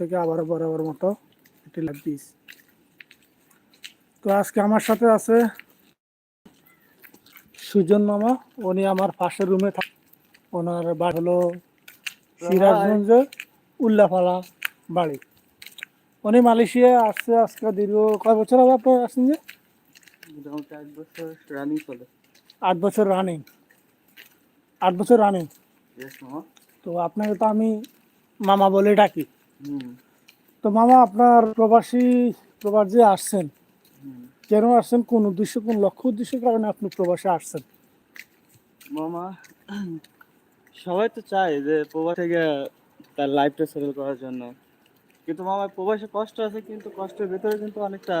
থেকে আবারও বরাবর মতো একটি লাইভ দিস তো আজকে আমার সাথে আছে সুজন মামা। উনি আমার পাশের রুমে থাকে ওনার বাড়ি হলো সিরাজগঞ্জ উল্লাপাড়া বাড়ি। উনি মালয়েশিয়া আসছে আজকে দীর্ঘ কয় বছর হবে আপনার আসছেন যে? মোটামুটি আট বছর রানিং চলে। আট বছর রানিং আট বছর রানিং তো আপনাকে তো আমি মামা বলে ডাকি। তো মামা, আপনার প্রবাসী প্রবাস যে আসছেন, কেন আসছেন, কোন উদ্দেশ্য, কোন লক্ষ্য উদ্দেশ্যের কারণে আপনি প্রবাসে আসছেন? মামা, সবাই তো চায় যে প্রবাস থেকে তার লাইফটা সেটেল করার জন্য। কিন্তু মামা, প্রবাসে কষ্ট আছে, কিন্তু কষ্টের ভেতরে কিন্তু অনেকটা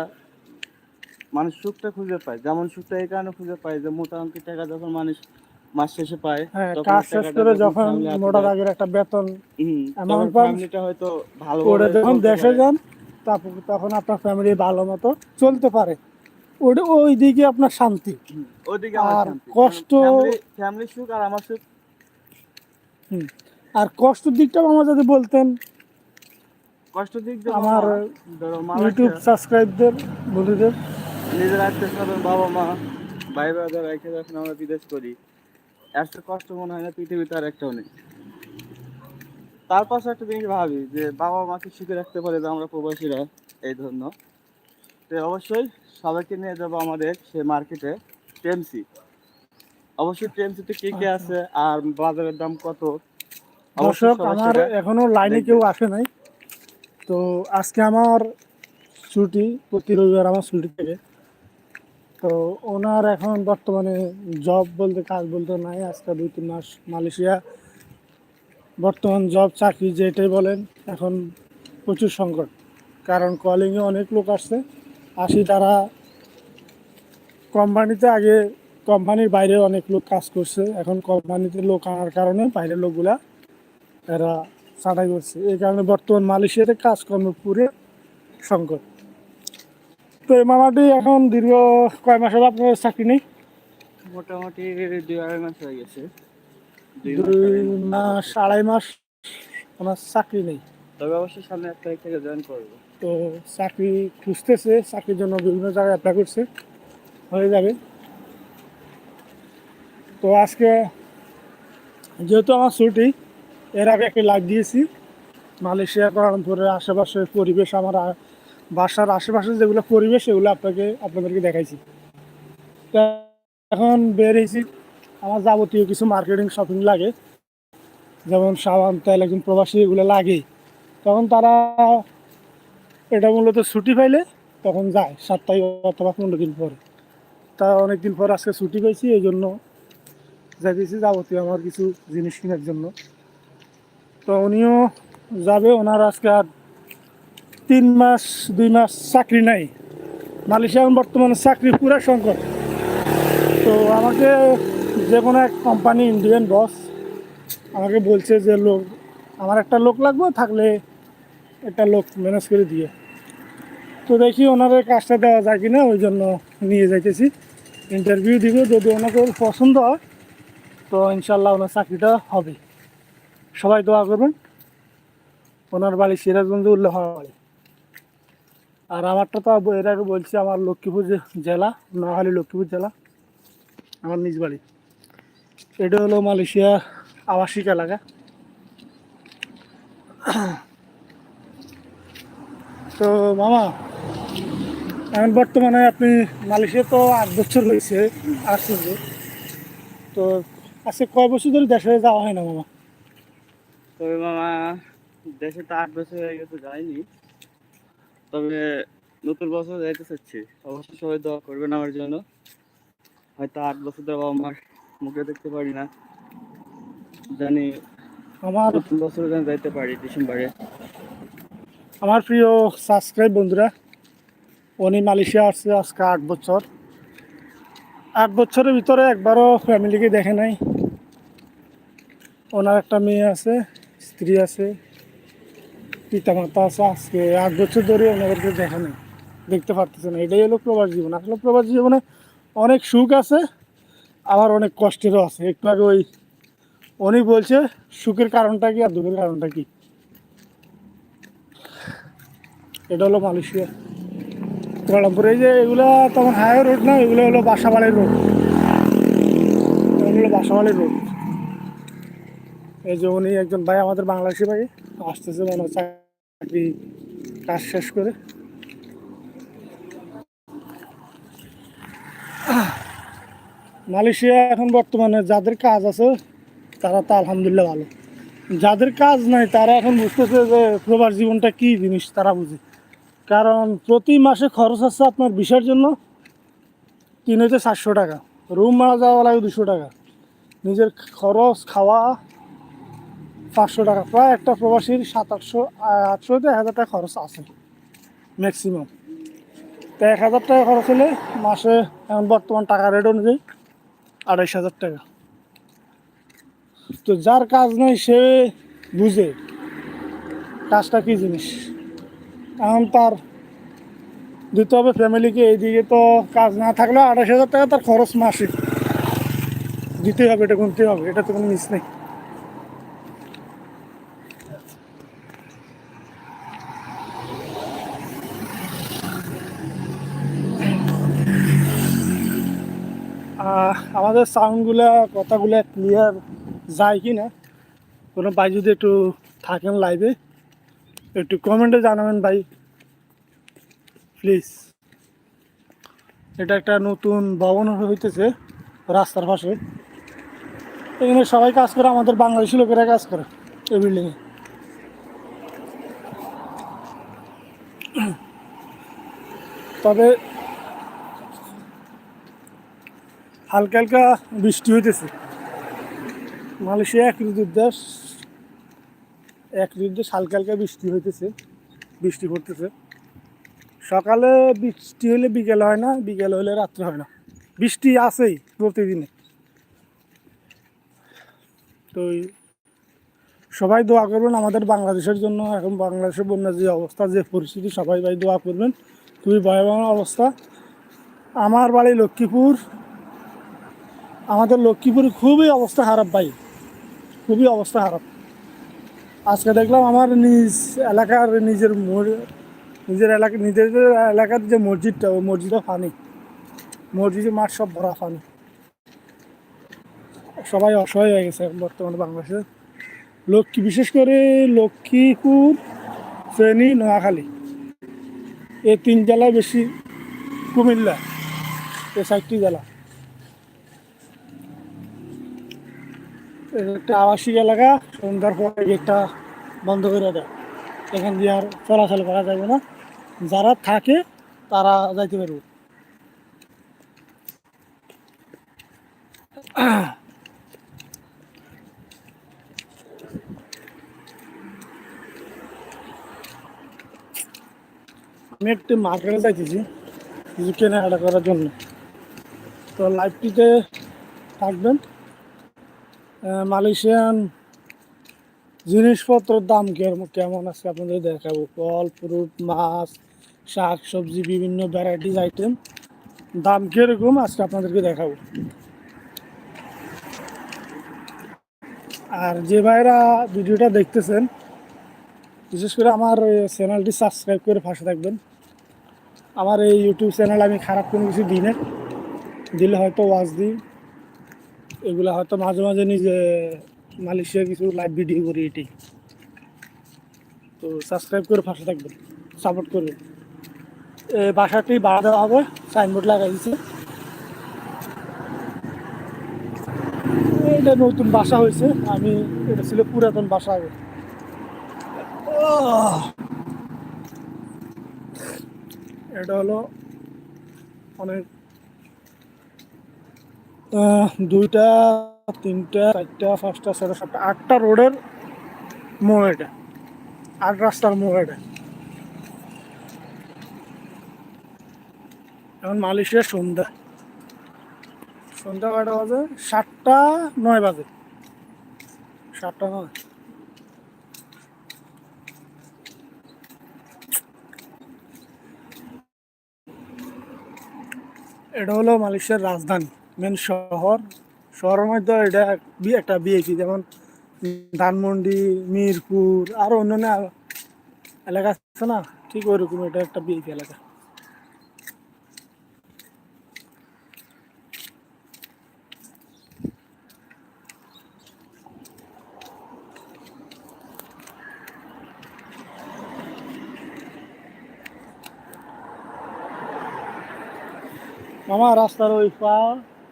মানুষ সুখটা খুঁজে পায়। যেমন সুখটা এই কারণে খুঁজে পায় যে মোটা অঙ্কের টাকা যখন মানুষ মাস শেষে পায় হ্যাঁ কাজ শেষ করে যখন মোটা দাগের একটা বেতন তখন পান, হয়তো ভালো করে যখন দেশে যান তখন আপনার ফ্যামিলি ভালো মতো চলতে পারে। ওটা ওই দিকে আপনার শান্তি। ওদিকে আর কষ্ট- ফ্যামিলি সুখ আর আমার সুখ। আর কষ্টের দিকটা আমার যদি বলতেন। কষ্ট দিক আমার ইউটিউব সাবস্ক্রাইবদের বন্ধুদের। নিজের আত্মীয় স্বজন বাবা মা ভাই ব্রাদার রেখে যখন আমরা বিদেশ করি এত কষ্ট মনে হয় না পৃথিবীতে আর একটাও নেই। তার পাশে একটা জিনিস ভাবি যে বাবা মাকে সুখে রাখতে পারে যে আমরা প্রবাসীরা এই ধন্য। তো অবশ্যই সবাইকে নিয়ে যাব আমাদের সে মার্কেটে টেমসি অবশ্যই টেমসিতে কি কি আছে আর বাজারের দাম কত? দর্শক আমার এখনও লাইনে কেউ আসে নাই। তো আজকে আমার ছুটি প্রতি রবিবার আমার ছুটি থেকে। তো ওনার এখন বর্তমানে জব বলতে কাজ বলতে নাই, আজকে দুই, তিন মাস মালয়েশিয়া। বর্তমান জব চাকরি যেটাই বলেন, এখন প্রচুর সংকট। কারণ কলিংয়ে অনেক লোক আসছে, আসি তারা কোম্পানিতে আগে কোম্পানির বাইরে অনেক লোক কাজ করছে, এখন কোম্পানিতে লোক আনার কারণে বাইরের লোকগুলা এরা ছাঁটাই করছে। এই কারণে বর্তমান মালয়েশিয়াতে কাজকর্ম পুরে সংকট। তো এই মামাটি এখন দীর্ঘ কয় মাস হবে আপনার চাকরি নেই? মোটামুটি দুই আড়াই মাস হয়ে গেছে। দুই মাস আড়াই মাস। ওনার চাকরি নেই। তবে অবশ্যই সামনে এক তারিখ থেকে জয়েন করব। তো চাকরি খুঁজতেছে চাকরির জন্য বিভিন্ন জায়গায় অ্যাপ্লাই করছে। হয়ে যাবে। তো আজকে যেহেতু আমার ছুটি এর আগে একটা লাইভ দিয়েছি। মালয়েশিয়া কুয়ালালামপুরের আশেপাশের পরিবেশ আমার বাসার আশেপাশে যেগুলো পরিবেশ সেগুলো আপনাকে, আপনাদেরকে দেখাইছি। এখন বের হয়েছি আমার যাবতীয় কিছু মার্কেটিং শপিং লাগে। যেমন সাবান, তেল, একজন প্রবাসী, এগুলো লাগে। তখন তারা এটা মূলত ছুটি পাইলে তখন যায় সাপ্তাহিক অথবা পনেরো দিন পরে। তা অনেক দিন পর আজকে ছুটি পাইছি, এই জন্য যাইতেছি যাবতীয় আমার কিছু জিনিস কেনার জন্য। তো উনিও যাবে, ওনার আজকে আর তিন মাস, দুই মাস চাকরি নাই। মালয়েশিয়া এখন বর্তমানে চাকরি পুরো সংকট। তো আমাকে যে কোনো এক কোম্পানি ইন্ডিয়ান বস আমাকে বলছে যে, লোক, আমার একটা লোক লাগবে, থাকলে একটা লোক ম্যানেজ করে দিয়ে তো দেখি ওনার কাজটা দেওয়া যায় কি না ওই জন্য নিয়ে যাইতেছি। ইন্টারভিউ দিব, যদি ওনাকে পছন্দ হয়, তো ইনশাল্লাহ ওনার চাকরিটা হবে। সবাই দোয়া করবেন। ওনার বাড়ি সিরাজগঞ্জ উল্লেখ বাড়ি আর আমারটা তো এর আগে বলছি আমার লক্ষ্মীপুর জেলা, নোয়াখালী লক্ষ্মীপুর জেলা, আমার নিজ বাড়ি। এটা হলো মালয়েশিয়া আবাসিক এলাকা। তো মামা, এখন বর্তমানে আপনি মালয়েশিয়া তো আট বছর হয়েছে, আসছেন যে। তো আজকে কয় বছর ধরে দেশে যাওয়া হয় না মামা? তবে মামা, দেশে তো আট বছর হয়ে গেছে, যাইনি। তবে নতুন বছর যাইতে চাচ্ছি। অবশ্যই সবাই দোয়া করবেন আমার জন্য। হয়তো আট বছর ধরে বাবা মার মুখে দেখতে পারি না। জানি আমার নতুন বছর যেন যাইতে পারি ডিসেম্বরে। আমার প্রিয় সাবস্ক্রাইব বন্ধুরা উনি মালয়েশিয়া আসছে আজকে আট বছর। আট বছরের ভিতরে একবারও ফ্যামিলিকে দেখে নাই। ওনার একটা মেয়ে আছে স্ত্রী আছে। পিতা মাতা আছে, আজকে আট বছর ধরে ওনাদেরকে দেখে নাই। দেখতে পারতেছে না, এটাই হলো প্রবাস জীবন। আসলে প্রবাস জীবনে অনেক সুখ আছে, আবার অনেক কষ্টেরও আছে। একটু আগে ওই উনি বলছে, সুখের কারণটা কি আর দুঃখের কারণটা কি? এটা হলো মালয়েশিয়া। এই যে এগুলো তেমন হাইওয়ে রোড না, এগুলো হলো বাসাবাড়ির রোড। এগুলো হলো বাসাবাড়ির রোড। এই যে উনি একজন ভাই, আমাদের বাংলাদেশি ভাই। আসতেছে মনে হচ্ছে চাকরি কাজ শেষ করে। মালয়েশিয়া এখন বর্তমানে যাদের কাজ আছে, তারা তো আলহামদুলিল্লাহ ভালো। যাদের কাজ নাই, তারা এখন বুঝতেছে যে প্রবার জীবনটা কি জিনিস, তারা বুঝে। কারণ প্রতি মাসে খরচ আছে আপনার বিষয়ের জন্য তিন হইতে চারশো টাকা। রুম মারা যাওয়া লাগে দুশো টাকা। নিজের খরচ, খাওয়া পাঁচশো টাকা। প্রায় একটা প্রবাসীর সাত আটশো আটশো এক হাজার টাকা খরচ আছে ম্যাক্সিমাম তো এক হাজার টাকা খরচ হলে মাসে এখন বর্তমান টাকা রেট অনুযায়ী আড়াইশ হাজার টাকা। তো যার কাজ নেই সে বুঝে কাজটা কী জিনিস। এখন তার দিতে হবে ফ্যামিলিকে এইদিকে তো কাজ না থাকলেও আড়াইশ হাজার টাকা তার খরচ মাসিক। দিতে হবে, এটা গুনতে হবে, এটা তো কোনো মিস নেই। আমাদের সাউন্ডগুলা কথাগুলা ক্লিয়ার যায় কি না কোনো ভাই যদি একটু থাকেন লাইভে একটু কমেন্টে জানাবেন ভাই প্লিজ এটা একটা নতুন ভবন হইতেছে রাস্তার পাশে। এখানে সবাই কাজ করে, আমাদের বাংলাদেশি লোকেরা কাজ করে এই বিল্ডিংয়ে তবে হালকা হালকা বৃষ্টি হইতেছে। মালয়েশিয়া এক ঋতুর দেশ এক ঋতুর দেশ হালকা হালকা বৃষ্টি হইতেছে, বৃষ্টি পড়তেছে। সকালে বৃষ্টি হলে বিকেল হয় না, বিকেল হলে রাত্রে হয় না। বৃষ্টি আছেই প্রতিদিনে। তো সবাই দোয়া করবেন, আমাদের বাংলাদেশের জন্য, এখন বাংলাদেশের বন্যার যে অবস্থা, যে পরিস্থিতি, সবাই ভাই দোয়া করবেন। খুবই ভয়াবহ অবস্থা। আমার বাড়ি লক্ষ্মীপুর আমাদের লক্ষ্মীপুর খুবই অবস্থা খারাপ ভাই। খুবই অবস্থা খারাপ। আজকে দেখলাম আমার নিজ এলাকার নিজের নিজের এলাকা, নিজের এলাকার যে মসজিদটা, ওই মসজিদে পানি মসজিদের মাঠ সব ভরা ফানি। সবাই অসহায় হয়ে গেছে বর্তমানে বাংলাদেশে। লক্ষ্মী, বিশেষ করে লক্ষ্মীপুর ফেনী নোয়াখালী। এই তিন জেলায় বেশি কুমিল্লা, এই চারটি জেলা। একটা আবাসিক এলাকা, সন্ধ্যার পরে গেটটা বন্ধ করে দেয়। এখান দিয়ে আর চলাচল করা যাবে না। যারা থাকে, তারা যাইতে পারবে। আমি একটু মার্কেটে যাইতেছি, কিছু কেনাকাটা করার জন্য। তো লাইভটিতে থাকবেন। মালয়েশিয়ান জিনিসপত্রের দাম কেমন আছে আপনাদের দেখাবো? ফল ফ্রুট মাছ, শাক, সবজি, বিভিন্ন ভ্যারাইটিস আইটেম দাম কীরকম আজকে আপনাদেরকে দেখাবো। আর যে ভাইরা ভিডিওটা দেখতেছেন, বিশেষ করে আমার চ্যানেলটি সাবস্ক্রাইব করে পাশে থাকবেন। আমার এই ইউটিউব চ্যানেল আমি খারাপ কোনো কিছু দিই না। দিলে হয়তো ওয়াজ দিই। এগুলো হয়তো মাঝে মাঝে নিজে মালয়েশিয়া কিছু লাইভ ভিডিও করি এটি। তো সাবস্ক্রাইব করে পাশে থাকবেন সাপোর্ট করবেন। বাসাটি ভাড়া দেওয়া হবে সাইনবোর্ড লাগাই দিচ্ছে এটা নতুন বাসা হয়েছে, আমি, এটা ছিল পুরাতন বাসা আগে। এটা হলো অনেক দুইটা, তিনটা, চারটা, পাঁচটা, ছয়টা, সাতটা, আটটা রোডের মোড় এটা। আট রাস্তার মোড় এটা। এখন মালয়েশিয়ার সন্ধ্যা। সন্ধ্যা কয়টা বাজে? সাতটা নয় বাজে। সাতটা নয়। এটা হলো মালয়েশিয়ার রাজধানী। মেন শহর। শহরের মধ্যে এটা একটা বিএসি যেমন ধানমন্ডি, মিরপুর আরও অন্যান্য এলাকা আছে না? ঠিক ওইরকম এটা একটা বিএপি এলাকা। আমার রাস্তার ওই পা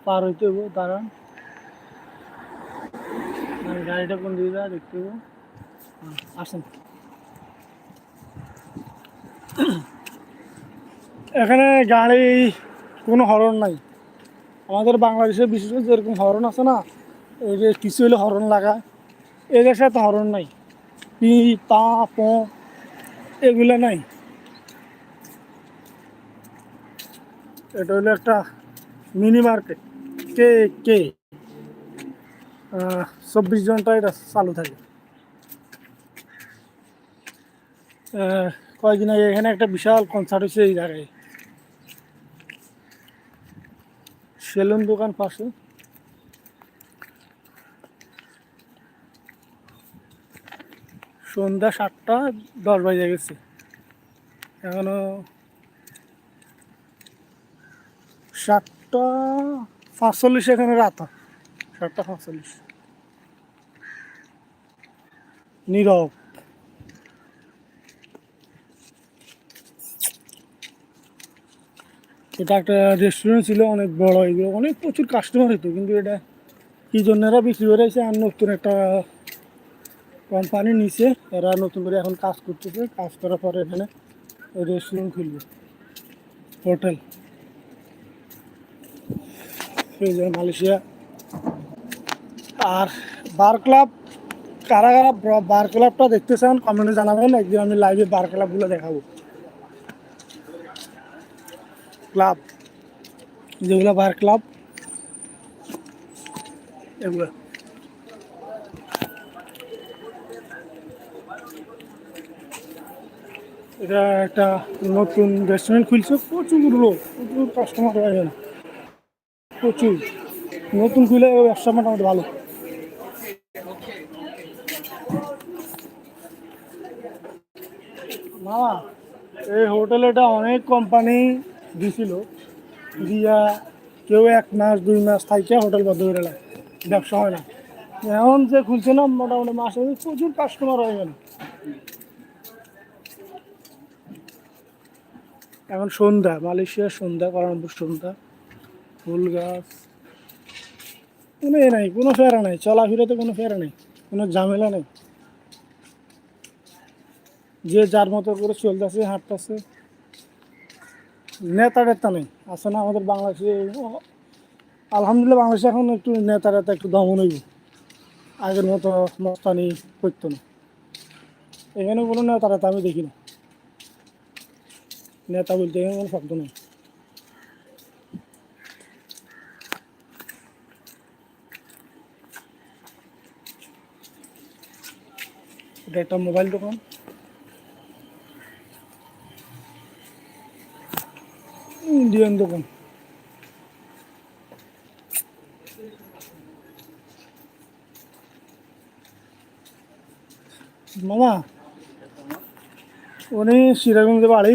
পার হইতে হব দাঁড়ান। গাড়িটা কোন দিকে দেখতে হব আসেন। এখানে গাড়ি কোনো হরণ নাই। আমাদের বাংলাদেশে বিশেষ করে যেরকম হরণ আছে না, এই যে কিছু হলে হরণ লাগায়। এ দেশে তো হরণ নাই। পি পা, প, এগুলো নাই। এটা হলো একটা মিনি মার্কেট কে কে? চব্বিশ ঘণ্টা এটা চালু থাকে। কয়েকদিন আগে এখানে একটা বিশাল কনসার্ট হয়েছে এই জায়গায়। সেলুন দোকান পাশে। সন্ধ্যা সাতটা, দশ বাজে গেছে। এখনও সাতটা পাঁচচল্লিশ এখানে রাত। সাতটা পাঁচচল্লিশ নীরব। এটা একটা রেস্টুরেন্ট ছিল, অনেক বড়, এগুলো অনেক প্রচুর কাস্টমার হতো কিন্তু এটা কি জন্য এরা বিক্রি করে আছে আর নতুন একটা কোম্পানি নিচে এরা নতুন করে এখন কাজ করতেছে, কাজ করার পরে এখানে রেস্টুরেন্ট খুলবে হোটেল মালয়েশিয়া। আর বার ক্লাব, কারা কারা বার ক্লাবটা দেখতে চান কমেন্টে জানাবেন, একদিন আমি লাইভে বার ক্লাবগুলো দেখাবো। ক্লাব, যেগুলো বার ক্লাব, এগুলো। এটা একটা নতুন রেস্টুরেন্ট খুলছে, প্রচুর লোক, প্রচুর কাস্টমার হয়ে গেল প্রচুর। নতুন খুলে ব্যবসা মোটামুটি ভালো। মামা, এই হোটেলটা অনেক কোম্পানি দিছিল। দিয়া কেউ এক মাস, দুই মাস থাইকে হোটেল বন্ধ করে দেয় ব্যবসা হয় না। এখন যে খুলছে না, মোটামুটি মাসে প্রচুর কাস্টমার হয়ে গেল এখন সন্ধ্যা, মালয়েশিয়ার সন্ধ্যা, করানপুর সন্ধ্যা। ফুল গাছ। কোনো এ নাই, কোনো ফেরা নাই, চলাফেরাতে কোনো ফেরা নেই, কোনো ঝামেলা নেই। যে যার মতো করে চলতেছে, হাঁটতেছে। নেতা টেতা নেই না আমাদের বাংলাদেশে। আলহামদুলিল্লাহ বাংলাদেশে এখন একটু নেতা টেতা একটু দমন হইব। আগের মতো মস্তানি করতো না। এখানে কোনো নেতা টেতা আমি দেখি না। নেতা বলতে এখানে কোনো শব্দ নেই। এটা একটা মোবাইল দোকান। ইন্ডিয়ান দোকান। মামা, উনি সিরাজগঞ্জে বাড়ি,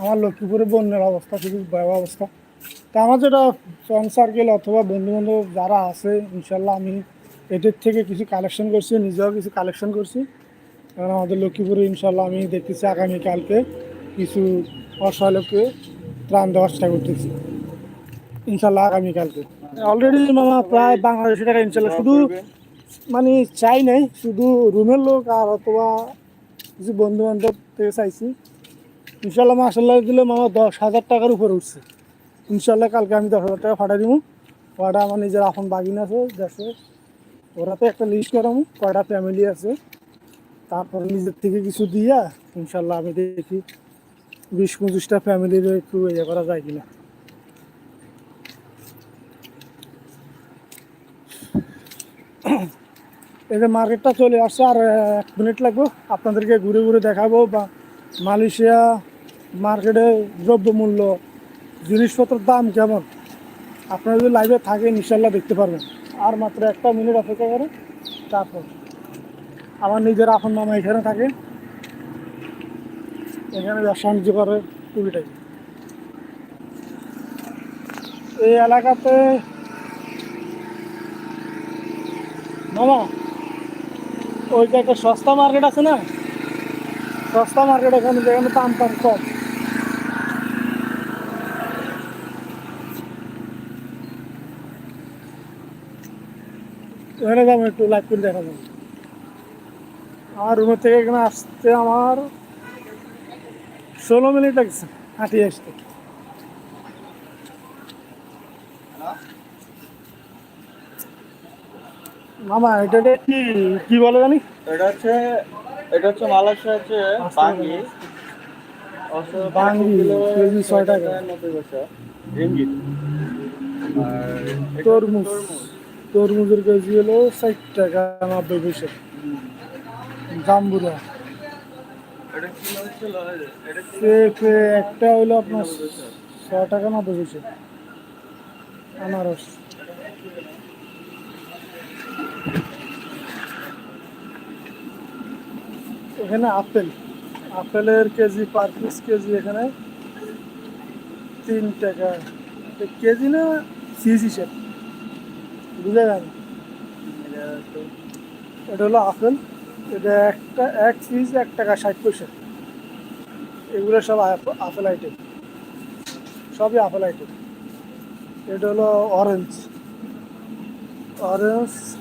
আমার লক্ষ্মীপুরে বন্যার অবস্থা, খুবই ভয়াবহ অবস্থা। তা আমার যেটা ফ্রেন্ড সার্কেল অথবা বন্ধু বান্ধব যারা আছে, ইনশাল্লাহ আমি এদের থেকে কিছু কালেকশন করছি, নিজেও কিছু কালেকশন করছি। কারণ আমাদের লক্ষ্মীপুরে ইনশাল্লাহ আমি দেখতেছি আগামীকালকে কিছু অসহায়কে ত্রাণ দেওয়ার চেষ্টা করতেছি। ইনশাল্লাহ আগামীকালকে। অলরেডি মামা প্রায় বাংলাদেশি টাকা ইনশাল্লাহ শুধু মানে চাই নাই, শুধু রুমের লোক আর অথবা কিছু বন্ধু বান্ধব থেকে চাইছি। ইনশাল্লাহ মাসাল্লাহ দিলে মামা দশ হাজার টাকার উপরে উঠছে। ইনশাল্লাহ কালকে আমি দশ হাজার টাকা ফাটাই দিব। ওটা আমার নিজের এখন বাগিন আছে দেশে ওরাতে একটা লিস্ট করাবো, কয়টা ফ্যামিলি আছে। তারপর নিজের থেকে কিছু দিয়া ইনশাল্লাহ আমি দেখি বিশ পঁচিশটা ফ্যামিলির একটু ইয়ে করা যায় কিনা। এই যে মার্কেটটা চলে আসছে, আর এক মিনিট লাগবে। আপনাদেরকে ঘুরে ঘুরে দেখাবো বা মালয়েশিয়া মার্কেটে দ্রব্যমূল্য, জিনিসপত্রের দাম কেমন? আপনারা যদি লাইভে থাকেন, ইনশাল্লাহ দেখতে পারবেন। আর মাত্র একটা মিনিট অপেক্ষা করে তারপর। আমার নিজের আপন মামা এখানে থাকে। এখানে ব্যবসা বাণিজ্য করে টুকিটাকি এই এলাকাতে মামা, ওই যে একটা সস্তা মার্কেট আছে না? সস্তা মার্কেট ওখানে যেখানে দাম টাম কম। এখানে যাব একটু লাইভ করে দেখা যাবে আমার রুমের থেকে এখানে আসতে আমার ষোলো মিনিট লাগছে হাঁটিয়ে আসতে। মামা এটা কি কি বলে জানি? এটা হচ্ছে এটা হচ্ছে মালয়েশিয়া হচ্ছে বাঙ্গি। বাঙ্গি, কেজি ছয় টাকা। রিঙ্গিত। তরমুজ। তরমুজের কেজি হলো ষাট টাকা নব্বই পয়সা। জাম্বুরা একটা হলো আপনার ছ টাকা নব্বই পয়সা আনারস। এখানে আপেল। আপেলের কেজি পার পিস, কেজি এখানে তিন টাকা। কেজি না সিজ হিসেব। বুঝা গেল এটা হলো আপেল। এটা একটা, এক পিস এক টাকা, ষাট পয়সা। এগুলো সব আপ- আপেল আইটেম সবই আপেল আইটেম এটা হলো অরেঞ্জ অরেঞ্জ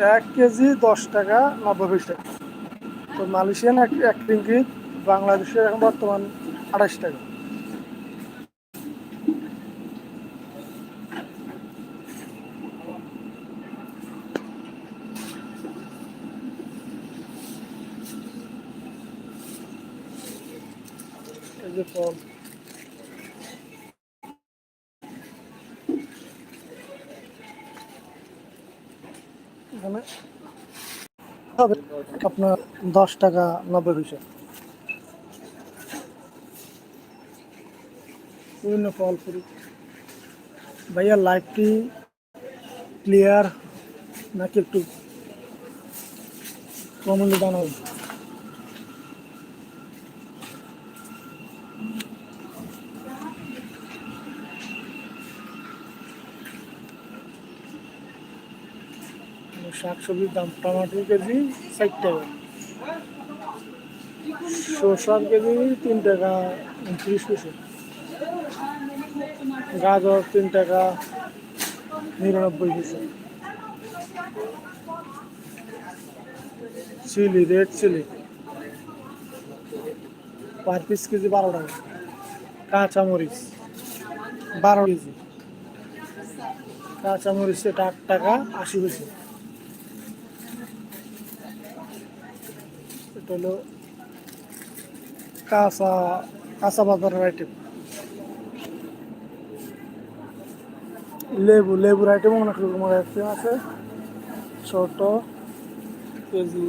এক কেজি দশ টাকা, নব্বই পয়সা। তো মালয়েশিয়ান এক এক বাংলাদেশের এখন বর্তমান আঠাশ টাকা। যে ফল এখানে হবে আপনার দশ টাকা নব্বই পয়সা। বিভিন্ন ফল, ফুল। ভাইয়া লাইটটি ক্লিয়ার নাকি একটু কমলি জানাব শাক সবজির দাম টমাটোর কেজি ষাট টাকা। শসার কেজি তিন টাকা উনত্রিশ পয়সা। গাজর তিন টাকা, নিরানব্বই পয়সা। Chili, red chili. Per piece KG বারো টাকা। কাঁচামরিচ বারো কেজি। কাঁচামরিচ আট টাকা আশি পয়সা। এটা হলো কাঁচা কাঁচা বাজারের আইটেম লেবু, লেবুর আইটেম অনেক রকমের আইটেম আছে। ছোট, কেজি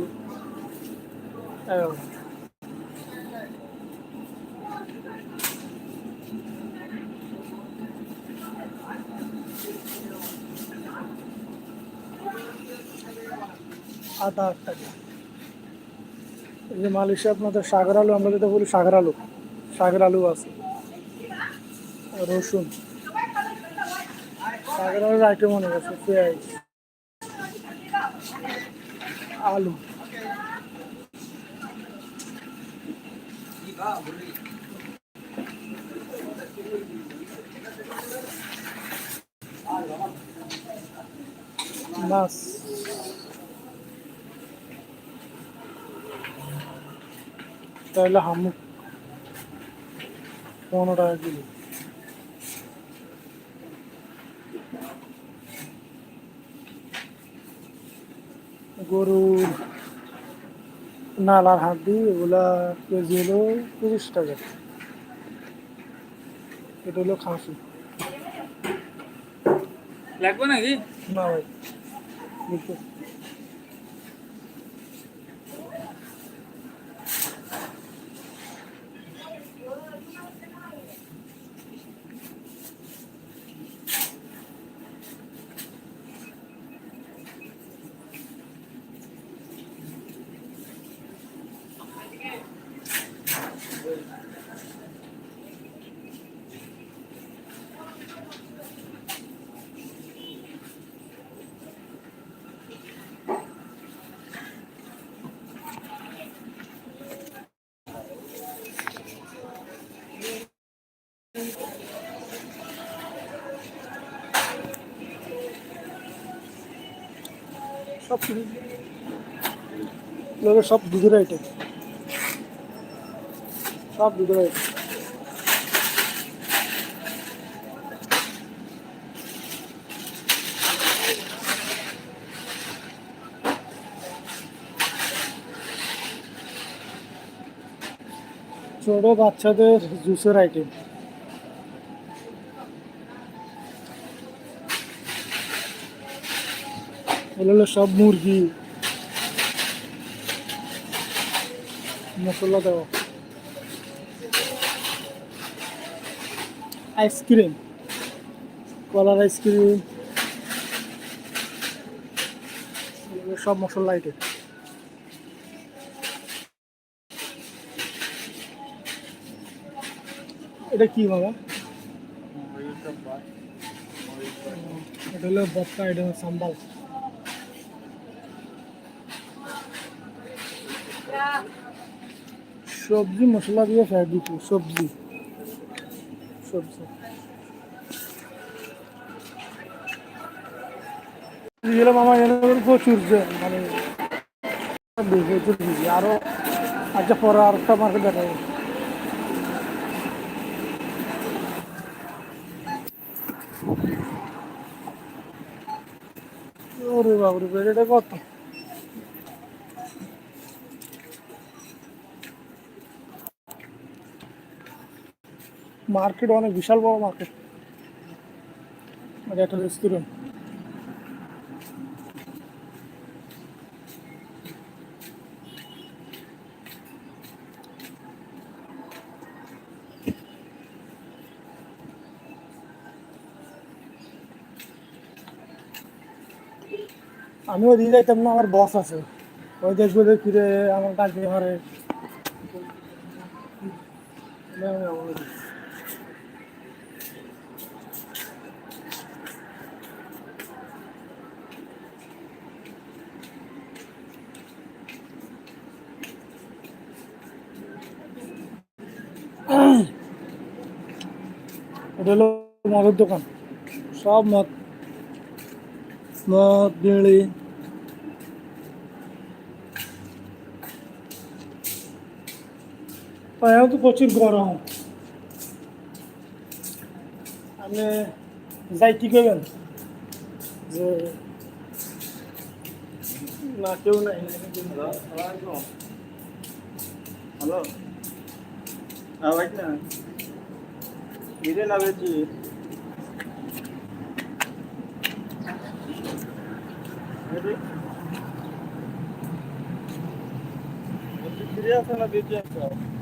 আট টাকা যে মালয়েশিয়া আপনাদের সাগর আলু আমরা যেটা বলি সাগর আলু সাগর আলু আছে। রসুন। সাগর আলুর আইটেম অনেক আছে, পেঁয়াজ, আলু। মাছ। তাহলে হামুক পনেরো টাকা কিলো। গরুর নালার হাড্ডি এগুলা কেজি হলো তিরিশ টাকা। এটা হলো খাসি। লাগবে নাকি? না ভাই সব সব দুধের আইটেম সব দুধের আইটেম ছোট বাচ্চাদের জুসের আইটেম এগুলো হলো সব মুরগি। মশলা দেওয়া। Ice cream. কলার আইসক্রিম। সব মশলা আইটেম। এটা কি বাবা? এটা হলো বটকা এটা হলো সাম্বাল। সবজি, মশলা দিয়ে ফ্রাই দিচ্ছি, সবজি। সবজি। গেলাম আমার এলাকার প্রচুর মানে প্রচুর busy। আরও আচ্ছা পরে আর একটা মার্কেট দেখা যাবে ওরে বাবরে এটা কত? মার্কেট অনেক বিশাল বড় মার্কেট। এটা একটা রেস্টুরেন্ট আমি ওদিকে যাইতাম না, আমার বস আছে। ওই দেখব যে ফিরে আমার কাছে ঘরে এটা হলো মদের দোকান। সব মদ। মদ বিড়ি এখন তো প্রচুর গরম। আপনি যাই কি করবেন? যে না, কেউ নাই। হ্যালো। হ্যাঁ ভাই না। নিজে না বেশি ফিরে আসে না বেঁচে আসে